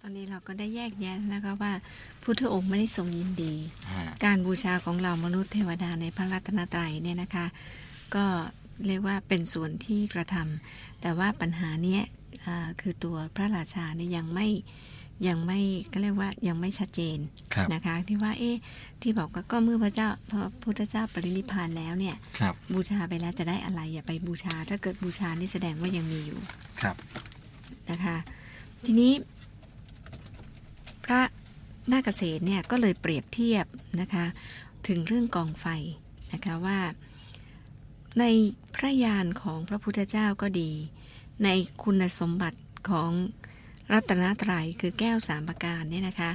ตอนนี้เราก็ได้แยกแยะนะคะว่าพุทธองค์ไม่ได้ทรงยินดีฮะการบูชาของเรามนุษย์เทวดาในพระรัตนตรัยเนี่ยนะคะ ก็เรียกว่าเป็นส่วนที่กระทำแต่ว่าปัญหาเนี้ยอ่าคือตัวพระราชาเนี่ยยังไม่ยังไม่ก็เรียกว่ายังไม่ชัดเจนครับนะคะ ที่ว่าเอ๊ะที่บอกว่าก็เมื่อพระเจ้าพระพุทธเจ้าปรินิพพานแล้วเนี่ยครับบูชาไปแล้วจะได้อะไรอย่าไปบูชา ถ้าเกิดบูชานี่แสดงว่ายังมีอยู่ครับนะคะ ทีนี้ พระนาคเกษตรเนี่ยก็เลยเปรียบเทียบนะคะถึงเรื่องกองไฟนะคะว่าในพระญาณของพระพุทธเจ้าก็ดี ในคุณสมบัติของรัตนตรัยคือแก้วสามประการเนี่ยนะคะ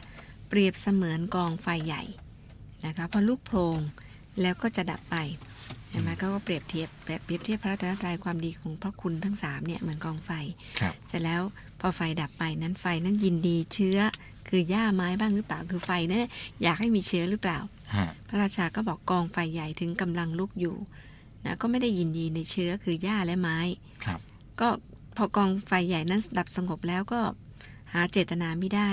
เปรียบเสมือนกองไฟใหญ่นะคะพอลุกโพลงแล้วก็จะดับไปใช่ไหมก็เปรียบเทียบเปรียบเทียบพระรัตนตรัยความดีของพระคุณทั้งสามเนี่ยเหมือนกองไฟครับเสร็จแล้วพอไฟดับไปนั้นไฟนั้นยินดีเชื้อ คือหญ้าไม้บ้างหรือเปล่าคือไฟนั้นอยากให้มีเชื้อหรือเปล่าฮะพระราชาก็บอกกองไฟใหญ่ถึงกำลังลุกอยู่นะก็ไม่ได้ยินดีในเชื้อคือหญ้าและไม้ครับ ก็พอกองไฟใหญ่นั้นดับสงบแล้วก็หาเจตนาไม่ได้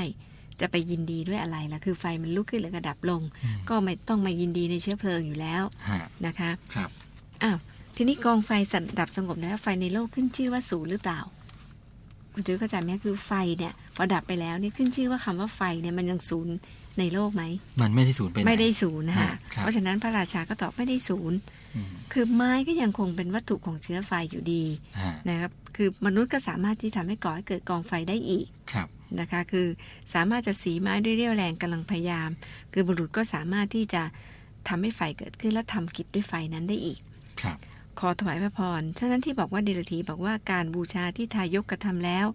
จะไปยินดีด้วยอะไรล่ะคือไฟมันลุกขึ้นแล้วก็ดับลงอืมก็ไม่ต้องมายินดีในเชื้อเพลิงอยู่แล้วฮะนะคะครับอ้าวทีนี้กองไฟสันดับสงบแล้วไฟในโลกขึ้นชื่อว่าศูนย์หรือเปล่า คุณจุ้ยเข้าใจไหมคือไฟเนี่ยพอดับไปแล้วนี่ขึ้นชื่อว่าคำว่าไฟเนี่ยมันยังศูนย์ในโลกไหม มันไม่ได้สูญไปหนไม่ได้ศูนย์นะคะฮะครับเพราะฉะนั้นพระราชาก็ตอบไม่ได้ศูนย์อืมคือไม้ก็ยังคงเป็นวัตถุของเชื้อไฟอยู่ดีฮะนะครับ คือมนุษย์ก็สามารถที่ทำให้ก่อให้เกิดกองไฟได้อีกครับนะคะ คือสามารถจะสีไม้ด้วยเรี่ยวแรงกำลังพยายาม คือบุรุษก็สามารถที่จะทำให้ไฟเกิดขึ้นแล้วทำกิจด้วยไฟนั้นได้อีกครับ ขอถวายพระพร ฉะนั้นที่บอกว่าเดลทีบอกว่าการบูชาที่ทายกกระทำแล้ว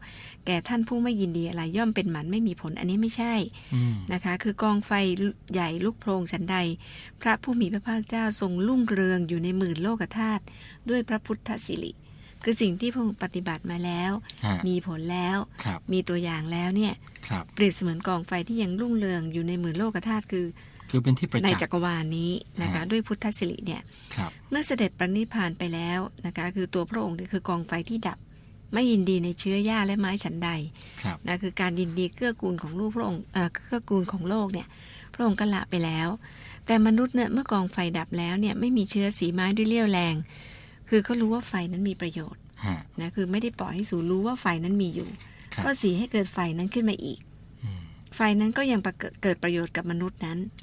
แก่ท่านผู้ไม่ยินดีอะไรย่อมเป็นหมันไม่มีผลอันนี้ไม่ใช่อืมนะคะ คือกองไฟใหญ่ลุกโพลงฉันใด พระผู้มีพระภาคเจ้าทรงรุ่งเรืองอยู่ในหมื่นโลกธาตุด้วยพระพุทธสิริ คือสิ่งที่พระองค์ปฏิบัติมาแล้วฮะมีผลแล้วครับมีตัวอย่างแล้วเนี่ยครับเปรียบเสมือนกองไฟที่ยังรุ่งเรืองอยู่ในหมื่นโลกธาตุคือ คือเป็นที่ประในจักจัษ์กรวาลนี้นะคะฮะด้วยพุทธสิริเนี่ยครับเมื่อเสด็จปรินิพพานไปแล้วนะคะ คือตัวพระองค์เนี่ยคือกองไฟที่ดับ ไม่ยินดีในเชื้อหญ้าและไม้ฉันใดครับนะคือการยินดีเกื้อกูลของลูกพระองค์เอ่อเกื้อกูลของโลกเนี่ย พระองค์ก็ละไปแล้ว แต่มนุษย์เนี่ยเมื่อกองไฟดับแล้วเนี่ยไม่มีเชื้อสีไม้ด้วยเรี่ยวแรง คือเขารู้ว่าไฟนั้นมีประโยชน์ฮะนะคือไม่ได้ปล่อยให้สูรู้ว่าไฟนั้นมีอยู่ครับก็สีให้เกิดไฟนั้นขึ้นมาอีกอืมไฟนั้นก็ยังประเกิดเกิดประโยชน์กับมนุษย์นั้นครับ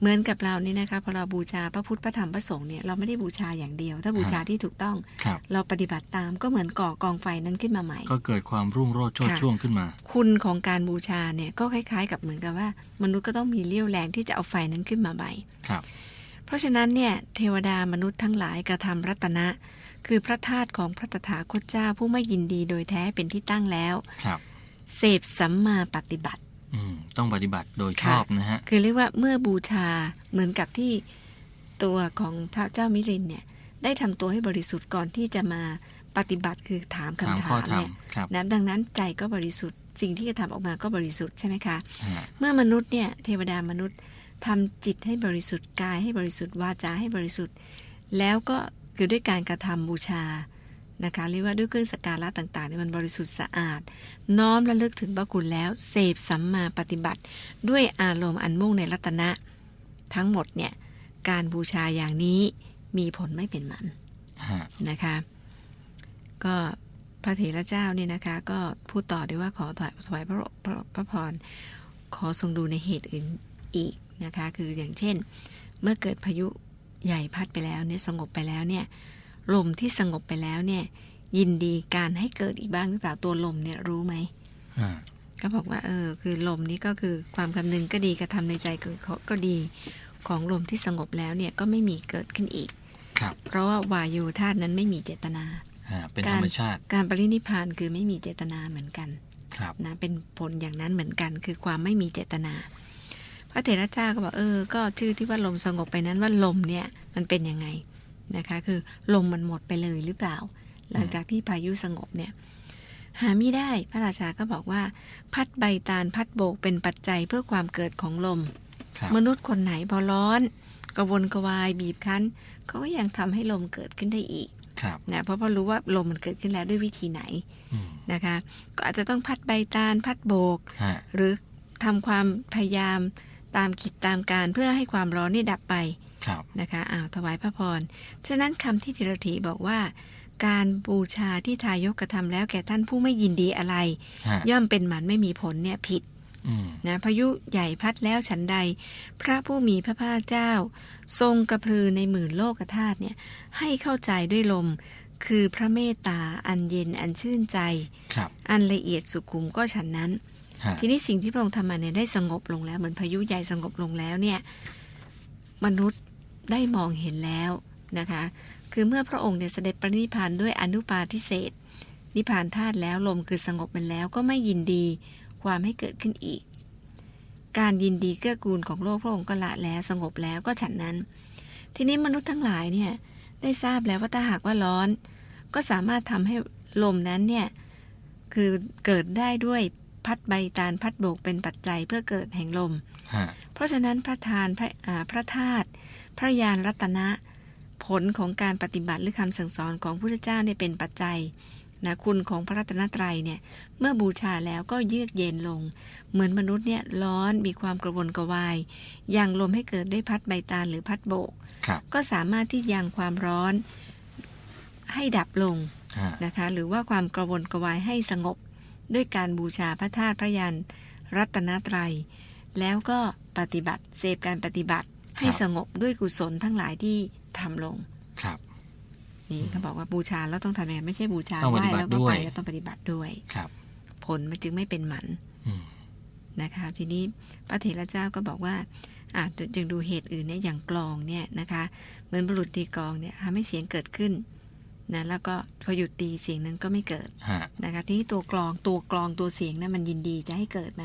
เหมือนกับเรานี่นะคะพอเราบูชาพระพุทธพระธรรมพระสงฆ์เนี่ยเราไม่ได้บูชาอย่างเดียว ถ้าบูชาที่ถูกต้องครับเราปฏิบัติตามก็เหมือนก่อกองไฟนั้นขึ้นมาใหม่ ก็เกิดความรุ่งโรจน์โชติค่ะช่วงขึ้นมา คุณของการบูชาเนี่ยก็คล้าย ๆ กับเหมือนกับว่า มนุษย์ก็ต้องมีเรี่ยวแรงที่จะเอาไฟนั้นขึ้นมาใหม่ครับ เพราะฉะนั้นเนี่ยเทวดามนุษย์ทั้งหลายกระทำรัตนะ คือพระธาตุของพระตถาคตเจ้าผู้ไม่ยินดีโดยแท้เป็นที่ตั้งแล้วครับเสพสัมมาปฏิบัติอืม ต้องปฏิบัติโดยชค่ะอบนะฮะ คือเรียกว่าเมื่อบูชาเหมือนกับที่ตัวของพระเจ้ามิรินเนี่ย ได้ทำตัวให้บริสุทธิ์ก่อนที่จะมาปฏิบัติคือถามถามคำถาข้อมธรรเนี่มยครับนะดังนั้นใจก็บริสุทธิ์สิ่งที่จะทำออกมาก็บริสุทธิ์ใช่ไหมคะฮะเมื่อมนุษย์เนี่ยเทวดามนุษย์ทำจิตให้บริสุทธิ์กายให้บริสุทธิ์วาจาให้บริสุทธิ์ แล้วก็คือด้วยการกระทำบูชา นะคะเรียกว่าด้วยเครื่องสักการะต่างๆเนี่ยมันบริสุทธิ์สะอาด น้อมระลึกถึงพระคุณแล้ว เสพสัมมาปฏิบัติ ด้วยอารมณ์อันมุ่งในรัตนะ ทั้งหมดเนี่ยการบูชาอย่างนี้มีผลไม่เป็นหมันฮะนะคะ ก็พระเถระเจ้าเนี่ยนะคะ ก็พูดต่อด้วยว่าขอถวายถวายพระพระพระพรขอทรงดูในเหตุอื่นอีกนะคะ คืออย่างเช่น เมื่อเกิดพายุใหญ่พัดไปแล้วเนี่ยสงบไปแล้วเนี่ย ลมที่สงบไปแล้วเนี่ย ยินดีการให้เกิดอีกบ้างหรือเปล่าตัวลมเนี่ยรู้ไหมฮะก็บอกว่า เออ คือลมนี้ก็คือความคำนึงก็ดีกระทำในใจก็ก็ดีของลมที่สงบแล้วเนี่ยก็ไม่มีเกิดขึ้นอีกครับเพราะว่าวายุธาตุนั้นไม่มีเจตนาฮะเป็นการธรรมชาติ การปรินิพพานคือไม่มีเจตนาเหมือนกันครับนะเป็นผลอย่างนั้นเหมือนกัน คือความไม่มีเจตนา พระเถระเจ้าก็บอกเออ ก็ชื่อที่ว่าลมสงบไปนั้นว่าลมเนี่ยมันเป็นยังไง นะคะคือลมมันหมดไปเลยหรือเปล่า หลังจากที่พายุสงบเนี่ยหาไม่ได้พระราชาก็บอกว่า พัดใบตาลพัดโบกเป็นปัจจัยเพื่อความเกิดของลมครับมนุษย์คนไหนพอร้อน กระวนกระวายบีบคั้นเขาก็ยังทำให้ลมเกิดขึ้นได้อีกครับนะเพราะเพราะรู้ว่าลมมันเกิดขึ้นแล้วด้วยวิธีไหนอืมนะคะ ก็อาจจะต้องพัดใบตาลพัดโบกฮะหรือทำความพยายามตามกิจตามการเพื่อให้ความร้อนนี่ดับไปครับ นะคะอ้าวถวายพระพร ฉะนั้นคำที่ธีรถีบอกว่า การบูชาที่ทายกกระทำแล้วแก่ท่านผู้ไม่ยินดีอะไรฮะย่อมเป็นหมันไม่มีผลเนี่ยผิดอืมนะพายุใหญ่พัดแล้วฉันใด พระผู้มีพระภาคเจ้า ทรงกระพือในหมื่นโลกธาตุเนี่ยให้เข้าใจด้วยลม คือพระเมตตาอันเย็นอันชื่นใจครับอันละเอียดสุขุมก็ฉันนั้นฮะทีนี้สิ่งที่พระองค์ทำมาเนี่ยได้สงบลงแล้ว เหมือนพายุใหญ่สงบลงแล้วเนี่ย มนุษย์ ได้มองเห็นแล้วนะคะคือเมื่อพระองค์เนี่ยเสด็จปรินิพพานด้วยอนุปาทิเศษนิพพานธาตุแล้วลมคือสงบมันแล้วก็ไม่ยินดีความให้เกิดขึ้นอีก การยินดีเกื้อกูลของโลกพระองค์ก็ละแล้วสงบแล้วก็ฉันนั้น ทีนี้มนุษย์ทั้งหลายเนี่ยได้ทราบแล้วว่าถ้าหากว่าร้อน ก็สามารถทำให้ลมนั้นเนี่ยคือเกิดได้ด้วยพัดใบตาลพัดโบกเป็นปัจจัยเพื่อเกิดแห่งลมฮะเพราะฉะนั้นพระทานพระอ่าพระธาตุ พระยานรัตนะ ผลของการปฏิบัติหรือคำสั่งสอนของพระพุทธเจ้าเนี่ยเป็นปัจจัยนะคุณของพระรัตนตรัยเนี่ยเมื่อบูชาแล้วก็เยือกเย็นลง เหมือนมนุษย์เนี่ยร้อนมีความกระวนกระวายยังลมให้เกิดด้วยพัดใบตาลหรือพัดโบกครับก็สามารถที่ยังความร้อนให้ดับลงฮะนะคะหรือว่าความกระวนกระวายให้สงบ ด้วยการบูชาพระธาตุพระยันรัตนตรัย แล้วก็ปฏิบัติเสพการปฏิบัติ ให้สงบด้วยกุศลทั้งหลายที่ทำลง ครับ นี่เขาบอกว่าบูชาแล้วต้องทำยังไงไม่ใช่บูชาต้องไหปฏิว้บัติแล้วก็ด้วไปยแล้วต้องปฏิบัติด้วย ครับ ผลมันจึงไม่เป็นหมันอืมนะคะ ทีนี้พระเถรเจ้าก็บอกว่าอะยังดูเหตุอื่นเนี่ยอย่างกลองเนี่ยนะคะ เหมือนบุรุษตีกลองเนี่ยทำให้เสียงเกิดขึ้นนะแล้วก็พอหยุดตีเสียงนั้นก็ไม่เกิดฮะนะคะ ทีนี้ตัวกลองตัวกลองตัวเสียงนั้นมันยินดีจะให้เกิดไหม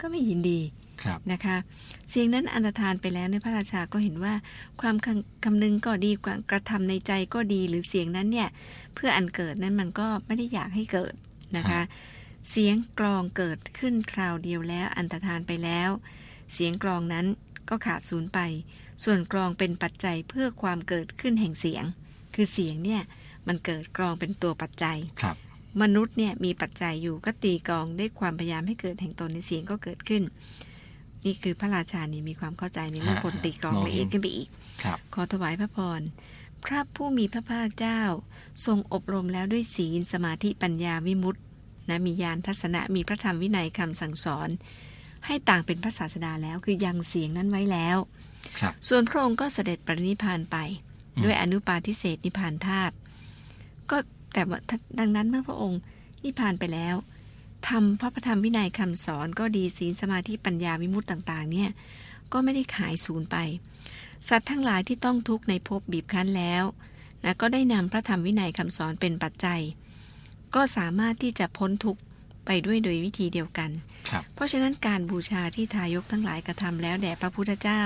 ก็ไม่ยินดีครับ นะคะเสียงนั้นอันตรธานไปแล้วในยพระราชาก็เห็นว่าความคำคำนึงก็ดีความกระทำในใจก็ดีหรือเสียงนั้นเนี่ยเพื่ออันเกิดนั้นมันก็ไม่ได้อยากให้เกิดนะคะเสียงกลองเกิดขึ้นคราวเดียวแล้วอันตรธานไปแล้ว เสียงกลองนั้นก็ขาดสูญไป ส่วนกลองเป็นปัจจัยเพื่อความเกิดขึ้นแห่งเสียง คือเสียงเนี่ยมันเกิดกลองเป็นตัวปัจจัยครับมนุษย์เนี่ยมีปัจจัยอยู่ก็ตีกลองด้วยความพยายามให้เกิดแห่งตนในเสียงก็เกิดขึ้น นี่คือพระราชานี่มีความเข้าใจในเรื่องฮะคนตีกลองมองละเอียดเห็นขึ้นไปอีกครับขอถวายพระพรพระผู้มีพระภาคเจ้า ทรงอบรมแล้วด้วยศีลสมาธิปัญญาวิมุตตินะมีญาณทัศนะมีพระธรรมวินัยคำสั่งสอน ให้ต่างเป็นพระศาสดาแล้วคือยังเสียงนั้นไว้แล้วครับส่วนพระองค์ก็เสด็จปรินิพพานไปอืมด้วยอนุปาทิเศษนิพพานธาตุก็แต่ว่าดังนั้นเมื่อพระองค์นิพพานไปแล้ว ทำพระธรรมวินัยคำสอนก็ดีศีลสมาธิปัญญาวิมุตติต่างๆ เนี่ยก็ไม่ได้ขายสูญไป สัตว์ทั้งหลายที่ต้องทุกข์ในภพบีบคั้นแล้วนะก็ได้นำพระธรรมวินัยคำสอนเป็นปัจจัย ก็สามารถที่จะพ้นทุกข์ไปด้วยโดยวิธีเดียวกันครับเพราะฉะนั้นการบูชาที่ทายกทั้งหลายกระทำแล้วแด่พระพุทธเจ้า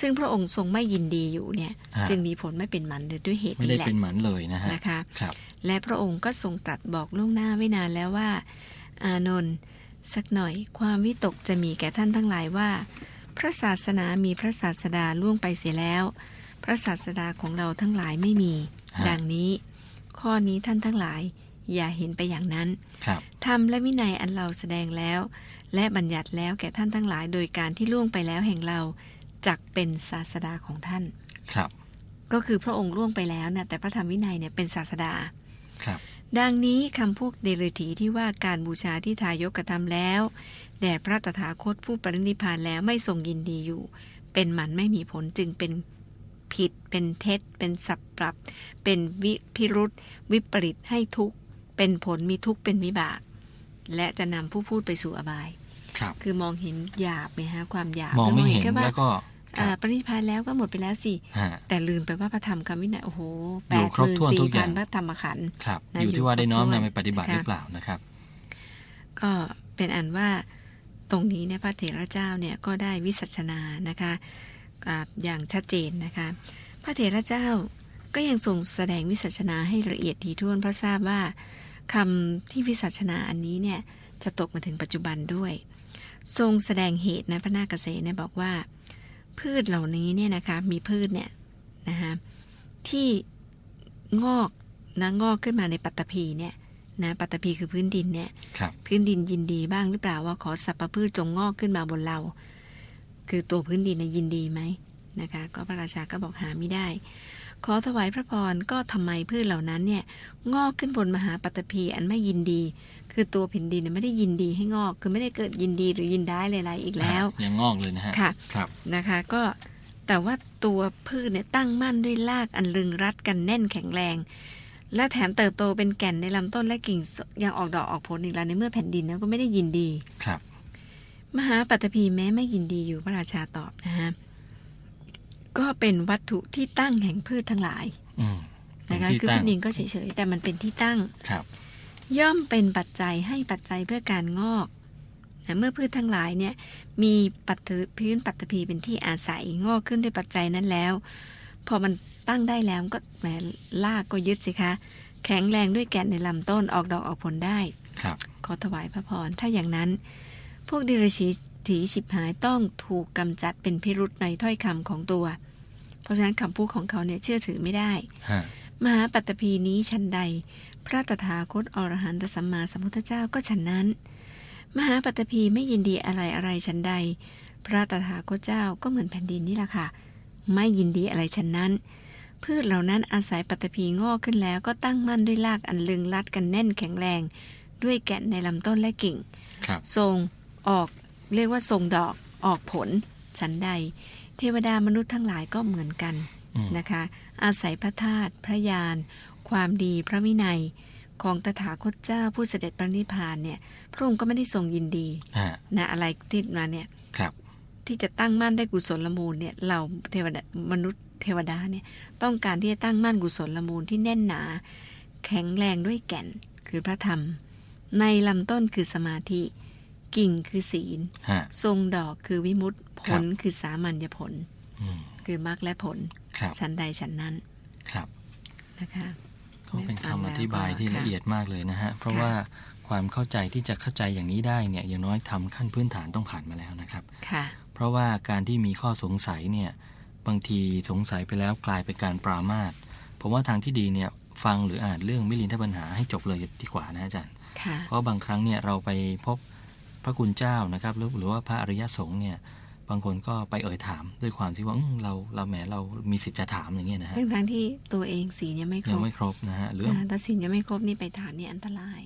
ซึ่งพระองค์ทรงไม่ยินดีอยู่เนี่ยฮะจึงมีผลไม่เป็นหมันเลยด้วยเหตุไม่นี้ได้แหละเป็นหมันเลยนะฮะนะคะครับและพระองค์ก็ทรงตรัสบอกล่วงหน้าไว้นานแล้วว่า อานนท์สักหน่อยความวิตกจะมีแก่ท่านทั้งหลายว่า พระศาสนามีพระศาสดาล่วงไปเสียแล้ว พระศาสดาของเราทั้งหลายไม่มีฮะดังนี้ ข้อนี้ท่านทั้งหลาย อย่าเห็นไปอย่างนั้นครับธรรมและวินัยอันเราแสดงแล้ว และบัญญัติแล้วแก่ท่านทั้งหลายโดยการที่ล่วงไปแล้วแห่งเรา จักเป็นศาสดาของท่าน ครับ ก็คือพระองค์ล่วงไปแล้วนะแต่พระธรรมวินัยเนี่ยเป็นศาสดา ครับ ดังนี้คำพูดเดรถีที่ว่าการบูชาที่ทายกกระทำแล้วแด่พระตถาคตผู้ปรินิพพานแล้วไม่ทรงยินดีอยู่ เป็นหมันไม่มีผลจึงเป็นผิด เป็นเท็จ เป็นสับปรับ เป็นวิพิรุษวิปริตให้ทุกข์ เป็นผลมีทุกข์เป็นวิบาก และจะนำผู้พูดไปสู่อบาย ครับ คือมองเห็นหยาบไหมฮะความหยาบมองไม่เห็นแค่ว่าแล้วก็คเอ่รัอบปรินิพพานแล้วก็หมดไปแล้วสิฮะแต่ลืมไปว่าพระธรรมคำวินัยโอ้โหแปอยู่ดครหบมื่นถ้วนทุสี่กอย่าพังนพระธรรมขันธ์ครับนะอยู่อยู่ที่ว่าได้น้อมครบถ้วนนำไปปฏิบัติค่ะหรือเปล่านะครับ ก็เป็นอันว่าตรงนี้เนี่ยพระเถระเจ้าเนี่ยก็ได้วิสัชนานะคะอ่าอย่างชัดเจนนะคะ พระเถระเจ้าก็ยังทรงแสดงวิสัชนาให้ละเอียดถี่ถ้วนเพราะทราบว่าคำที่วิสัชนาอันนี้เนี่ยจะตกมาถึงปัจจุบันด้วย ทรงแสดงเหตุนะพระนาคเกษตรเนี่ยบอกว่า พืชเหล่านี้เนี่ยนะคะมีพืชเนี่ยนะคะที่งอกนะงอกขึ้นมาในปัตตภีเนี่ยนะปัตตภีคือพื้นดินเนี่ยครับพื้นดินยินดีบ้างหรือเปล่าว่าขอสรรพพืชจงงอกขึ้นมาบนเรา คือตัวพื้นดินนะยินดีไหมนะคะ ก็พระราชาก็บอกหาไม่ได้ ขอถวายพระพรก็ทำไมพืชเหล่านั้นเนี่ยงอกขึ้นบนมหาปัตตภีอันไม่ยินดี คือตัวแผ่นดินน่ะไม่ได้ยินดีให้งอก คือไม่ได้เกิดยินดีหรือยินได้อะไรๆอีกแล้วยังงอกเลยนะฮะค่ะครับนะคะ ก็แต่ว่าตัวพืชเนี่ยตั้งมั่นด้วยรากอันลึงรัดกันแน่นแข็งแรง และแถมเติบโตเป็นแก่นในลำต้นและกิ่งยังออกดอกออกผลอีกแล้วในเมื่อแผ่นดินนะก็ไม่ได้ยินดีครับ มหาปัตตภีแม้ไม่ยินดีอยู่พระราชาตอบนะฮะ ก็เป็นวัตถุที่ตั้งแห่งพืชทั้งหลายอืมเป็นะคะที่คือตั้พืงชดินก็เฉยๆแต่มันเป็นที่ตั้งครับ ย่อมเป็นปัจจัยให้ปัจจัยเพื่อการงอกนะเมื่อพืชทั้งหลายเนี่ย มีปัตตพื้นปัตตภีเป็นที่อาศัยงอกขึ้นด้วยปัจจัยนั้นแล้ว พอมันตั้งได้แล้วก็แหมลากก็ยึดสิคะ แข็งแรงด้วยแก่นในลำต้นออกดอกออกผลได้ ครับ ขอถวายพระพรถ้าอย่างนั้น พวกดิรชี ถีฉิบหายต้องถูกกำจัดเป็นพิรุษในถ้อยคำของตัว เพราะฉะนั้นคำพูดของเขาเนี่ยเชื่อถือไม่ได้ฮะมหาปัตตภีนี้ชันใด พระตถาคตอรหันตสัมมาสัมพุทธเจ้าก็ฉันนั้น มหาปัตตภีไม่ยินดีอะไรอะไรฉันใด พระตถาคตเจ้าก็เหมือนแผ่นดินนี่แหละค่ะ ไม่ยินดีอะไรฉันนั้นพืชเหล่านั้นอาศัยปัตตภีงอกขึ้นแล้วก็ตั้งมั่นด้วยรากอันลึงรัดกันแน่นแข็งแรง ด้วยแก่นในลำต้นและกิ่งครับทรงออก เรียกว่าทรงดอกออกผลฉันใด เทวดามนุษย์ทั้งหลายก็เหมือนกันอืมนะคะ อาศัยพระธาตุพระญาณความดีพระวินัยของตถาคตเจ้าผู้เสด็จปรินิพพานเนี่ย พระองค์ก็ไม่ได้ทรงยินดีฮะนะอะไรที่มาเนี่ยครับที่จะตั้งมั่นได้กุศลมูลเนี่ยเราเทวดามนุษย์เทวดาเนี่ยต้องการที่จะตั้งมั่นกุศลมูลที่แน่นหนา แข็งแรงด้วยแก่นคือพระธรรม ในลำต้นคือสมาธิ กิ่งคือศีลฮะทรงดอกคือวิมุตติผครับลคือสามัญญผลอืมคือมรรคและผลครับชั้นใดชั้นนั้นครับนะคะก็เป็นฟังคำแล้อวธิบายก็ที่ค่ะละเอียดมากเลยนะฮะ เพราะค่ะว่าความเข้าใจที่จะเข้าใจอย่างนี้ได้เนี่ยอย่างน้อยทำขั้นพื้นฐานต้องผ่านมาแล้วนะครับค่ะเพราะว่าการที่มีข้อสงสัยเนี่ยบางทีสงสัยไปแล้วกลายเป็นการปรามาสผมว่าทางที่ดีเนี่ยฟังหรืออ่านเรื่องมิลินทปัญหาให้จบเลยดีกว่านะอาจารย์ค่ะเพราะบางครั้งเนี่ยเราไปพบ พระคุณเจ้านะครับหรือหรือว่าพระอริยสงฆ์เนี่ยบางคนก็ไปเอ่ยถามด้วยความที่ว่าอืมเราเราแหมเรามีสิทธิ์จะถามอย่างเงี้ยนะฮะทั้งทั้งๆที่ตัวเองศีลยังไม่ครยังบไม่ครบนะฮะหรือนะคะถ้าศีลยังไม่ครบนี่ไปถามนี่อันตราย